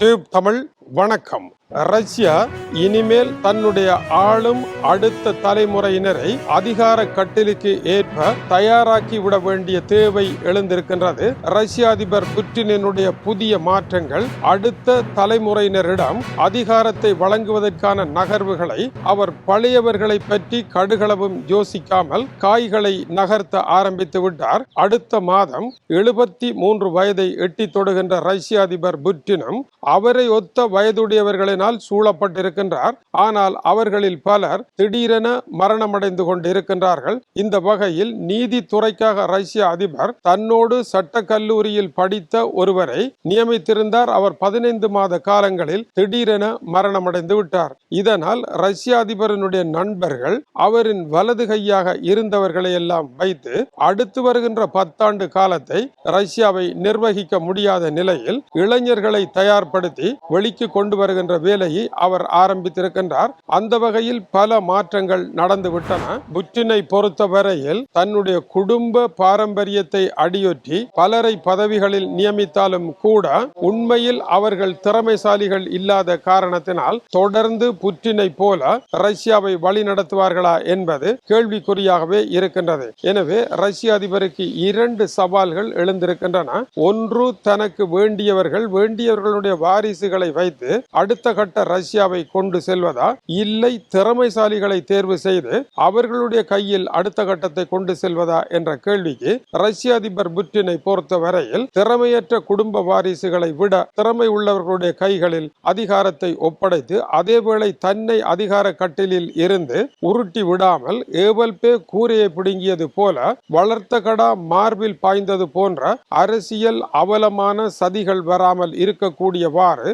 Tube Tamil வணக்கம். Russia இனிமேல் தன்னுடைய ஆளும் அடுத்த தலைமுறையினரை அதிகார கட்டிலுக்கு ஏற்ப தயாராக்கி விட வேண்டிய தேவை எழுந்திருக்கின்றது. ரஷ்ய அதிபர் புட்டினுடைய புதிய மாற்றங்கள் அடுத்த தலைமுறையினரிடம் அதிகாரத்தை வழங்குவதற்கான நகர்வுகளை அவர் பழையவர்களை பற்றி கடுகளவும் யோசிக்காமல் காய்களை நகர்த்த ஆரம்பித்து விட்டார். அடுத்த மாதம் எழுபத்தி மூன்று வயதை எட்டி தொடுகின்ற ரஷ்ய அதிபர் புட்டினும் அவரை ஒத்த வயதுடையவர்களினால் சூழப்பட்டிருக்கின்றார். ஆனால் அவர்களில் பலர் திடீரென மரணமடைந்து கொண்டிருக்கின்றார்கள். இந்த வகையில் நீதித்துறைக்காக ரஷ்ய அதிபர் தன்னோடு சட்ட கல்லூரியில் படித்த ஒருவரை நியமித்திருந்தார். அவர் பதினைந்து மாத காலங்களில் திடீரென மரணமடைந்து விட்டார். இதனால் ரஷ்ய அதிபரினுடைய நண்பர்கள் அவரின் வலது கையாக இருந்தவர்களை எல்லாம் வைத்து அடுத்து வருகின்ற பத்தாண்டு காலத்தை ரஷ்யாவை நிர்வகிக்க முடியாத நிலையில் இளைஞர்களை தயார்படுத்தி வெளிக்கு கொண்டு வருகின்ற வேலையை அவர் ஆரம்பித்திருக்கின்றார். அந்த வகையில் பல மாற்றங்கள் நடந்துவிட்டன புட்டினை பொறுத்தவரையில் தன்னுடைய குடும்ப பாரம்பரியத்தை அடியொற்றி பலரை பதவிகளில் நியமித்தாலும் கூட உண்மையில் அவர்கள் திறமைசாலிகள் இல்லாத காரணத்தினால் தொடர்ந்து புட்டினை போல ரஷ்யாவை வழிநடத்துவார்களா என்பது கேள்விக்குறியாகவே இருக்கின்றது. எனவே ரஷ்ய அதிபருக்கு இரண்டு சவால்கள் எழுந்திருக்கின்றன. ஒன்று தனக்கு வேண்டியவர்கள் வேண்டியவர்களுடைய வாரிசுகளை வைத்து அடுத்த கட்ட ரஷ்யாவை கொண்டு செல்வதா? இல்லை திறமைசாலிகளை தேர்வு செய்து அவர்களுடைய கையில் அடுத்த கட்டத்தை கொண்டு செல்வதா என்ற கேள்விக்கு ரஷ்ய அதிபர் புட்டினை பொறுத்தவரையில் திறமையற்ற குடும்ப வாரிசுகளை விட திறமை உள்ளவர்களுடைய கைகளில் அதிகாரத்தை ஒப்படைத்து அதேவேளை தன்னை அதிகார கட்டிலில் இருந்து உருட்டி விடாமல் ஏவல் பே கூரையை பிடுங்கியது போல வளர்த்த கடா மார்பில் பாய்ந்தது போன்ற அரசியல் அவலமான சதிகள் வராமல் இருக்கக்கூடியவாறு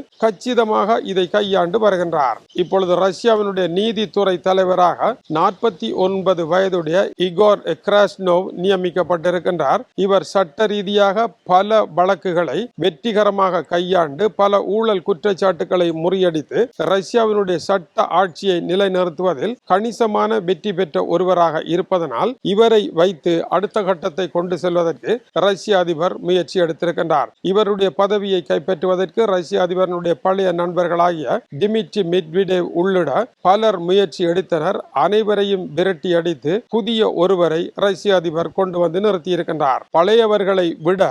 கச்சிதமாக இதை கையாண்டு வருகின்றார். இப்பொழுது ரஷ்யாவினுடைய நீதித்துறை தலைவராக நாற்பத்தி ஒன்பது வயதுடைய இகோர் கிராஸ்னோவ் நியமிக்கப்பட்டிருக்கின்றார். இவர் சட்ட ரீதியாக பல வழக்குகளை வெற்றிகரமாக கையாண்டு பல ஊழல் குற்றச்சாட்டுகளை முறியடித்து ரஷ்யாவினுடைய சட்ட ஆட்சியை நிலைநிறுத்துவதில் கணிசமான வெற்றி பெற்ற ஒருவராக இருப்பதனால் இவரை வைத்து அடுத்த கட்டத்தை கொண்டு செல்வதற்கு ரஷ்ய அதிபர் முயற்சி எடுத்திருக்கின்றார். இவருடைய பதவியை கைப்பற்றுவதற்கு ரஷ்ய அதிபருடைய பழைய நண்பர்களாகிய டிமிட்ரி மெட்விடேவ் உள்ளிட பலர் முயற்சி எடுத்தனர். அனைவரையும் விரட்டி அடித்து புதிய ஒருவரை ரஷ்ய அதிபர் கொண்டு வந்து நிறுத்தியிருக்கின்றார். பழையவர்களை விட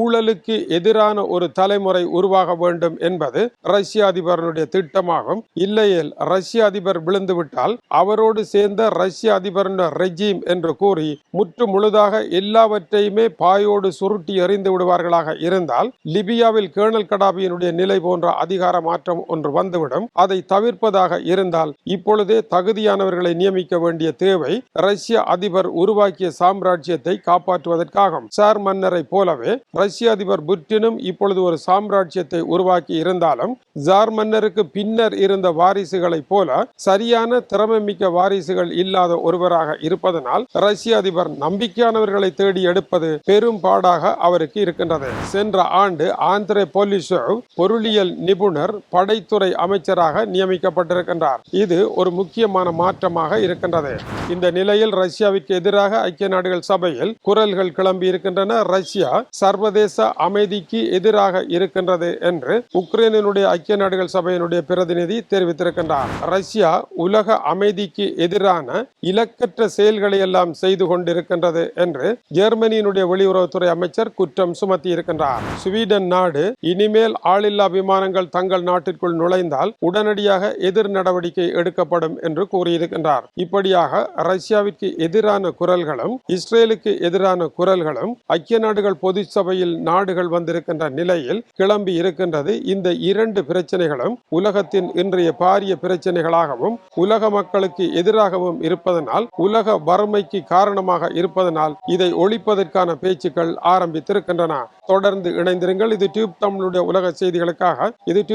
ஊழலுக்கு எதிரான ஒரு தலைமுறை உருவாக வேண்டும் என்பது ரஷ்ய அதிபரனுடைய திட்டமாகும். இல்லையில் ரஷ்ய அதிபர் விழுந்துவிட்டால் அவரோடு சேர்ந்த ரஷ்ய அதிபரின் ரெஜீம் என்று கூறி முற்று முழுதாக எல்லாவற்றையுமே பாயோடு சுருட்டி எறிந்து விடுவார்களாக இருந்தால் லிபியாவில் கேர்னல் கடாபியினுடைய நிலை போன்ற அதிகார மாற்றம் ஒன்று வந்துவிடும். அதை தவிர்ப்பதாக இருந்தால் இப்பொழுதே தகுதியானவர்களை நியமிக்க வேண்டிய தேவை ரஷ்ய அதிபர் உருவாக்கிய சாம்ராஜ்யத்தை காப்பாற்றுவதற்காகும். சார் மன்னரை போலவே ரஷ்ய அதிபர் புட்டினும் இப்பொழுது ஒரு சாம்ராஜ்யத்தை உருவாக்கி இருந்தாலும் ஜார் மன்னருக்கு பின்னர் இருந்த வாரிசுகளைப் போல சரியான திறமைமிக்க வாரிசுகள் இல்லாத ஒருவராக இருப்பதனால் ரஷ்ய அதிபர் நம்பிக்கையானவர்களை தேடி எடுப்பது பெரும் பாடாக அவருக்கு இருக்கின்றது. சென்ற ஆண்டு ஆந்திரே போலிசோவ் பொருளியல் நிபுணர் படைத்துறை அமைச்சராக நியமிக்கப்பட்டிருக்கின்றார். இது ஒரு முக்கியமான மாற்றமாக இருக்கின்றது. இந்த நிலையில் ரஷ்யாவிற்கு எதிராக ஐக்கிய நாடுகள் சபையில் குரல்கள் கிளம்பி இருக்கின்றன ரஷ்யா சர்வதேச அமைதிக்கு எதிராக இருக்கின்றது என்று உக்ரைனுடைய ஐக்கிய நாடுகள் சபையினுடைய பிரதிநிதி தெரிவித்திருக்கின்றார். ரஷ்யா உலக அமைதிக்கு எதிரான இலக்கற்ற செயல்களை எல்லாம் செய்து கொண்டிருக்கின்றது என்று ஜெர்மனியினுடைய வெளியுறவுத்துறை அமைச்சர் குற்றம் சுமத்தி இருக்கின்றார் ஸ்வீடன் நாடு இனிமேல் ஆளில்லா விமானங்கள் தங்கள் நாட்டிற்குள் நுழைந்தால் உடனடியாக எதிர் நடவடிக்கை எடுக்கப்படும் என்று கூறியிருக்கின்றார். இப்படியாக ரஷ்யாவிற்கு எதிரான குரல்களும் இஸ்ரேலுக்கு எதிரான குரல்களும் ஐக்கிய நாடுகள் பொது சபையில் நாடுகள் வந்திருக்கின்ற நிலையில் கிளம்பி இருக்கின்றது. இந்த இரண்டு பிரச்சனைகளும் உலகத்தின் இன்றைய பாரிய பிரச்சனைகளாகவும் உலக மக்களுக்கு எதிராகவும் இருப்பதனால் உலக வறுமைக்கு காரணமாக இருப்பதனால் இதை ஒழிப்பதற்கான பேச்சுக்கள் ஆரம்பித்திருக்கின்றன. தொடர்ந்து இணைந்திருங்கள். இது டியூப் தமிழுடைய உலக செய்திகளுக்காக இது டியூப்